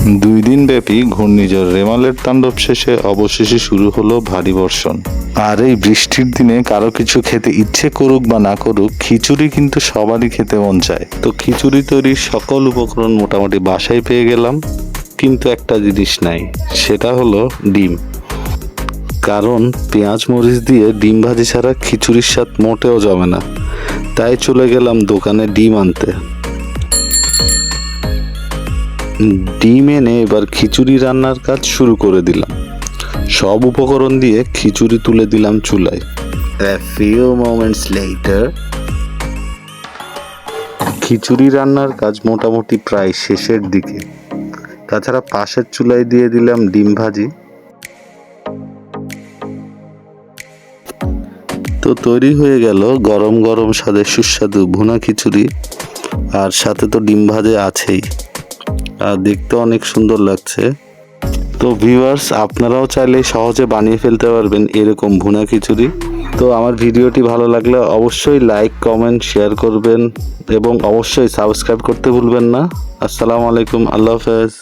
দুই দিন ব্যাপী ঘূর্ণিঝড় রেমালের তাণ্ডব শেষে অবশেষে শুরু হলো ভারী বর্ষণ। আর এই বৃষ্টির দিনে কারও কিছু খেতে ইচ্ছে করুক বা না করুক, খিচুড়ি কিন্তু সবারই খেতে মন চায়। তো খিচুড়ি তৈরির সকল উপকরণ মোটামুটি বাসায় পেয়ে গেলাম। কিন্তু একটা জিনিস নাই, সেটা হলো ডিম। কারণ পেঁয়াজ মরিচ দিয়ে ডিম ভাজি ছাড়া খিচুড়ির স্বাদ মোটেও জমে না। তাই চলে গেলাম দোকানে ডিম আনতে। ডিম এনে এবার খিচুড়ি রান্নার কাজ শুরু করে দিলাম। সব উপকরণ দিয়ে খিচুড়ি তুলে দিলাম চুলায়। Moments later. খিচুড়ি রান্নার কাজ মোটামুটি প্রায় শেষের দিকে। তাছাড়া পাশের চুলায় দিয়ে দিলাম ডিম ভাজি। তো তৈরি হয়ে গেল গরম গরম স্বাদের সুস্বাদু ভুনা খিচুড়ি। আর সাথে তো ডিম ভাজে আছেই। দেখতে অনেক সুন্দর লাগছে। তো ভিউয়ার্স আপনারাও চাইলে সহজে বানিয়ে ফেলতে পারবেন এরকম ভুনা খিচুড়ি। তো আমার ভিডিওটি ভালো লাগলে অবশ্যই লাইক কমেন্ট শেয়ার করবেন এবং অবশ্যই সাবস্ক্রাইব করতে ভুলবেন না। আসসালামু আলাইকুম, আল্লাহ হাফেজ।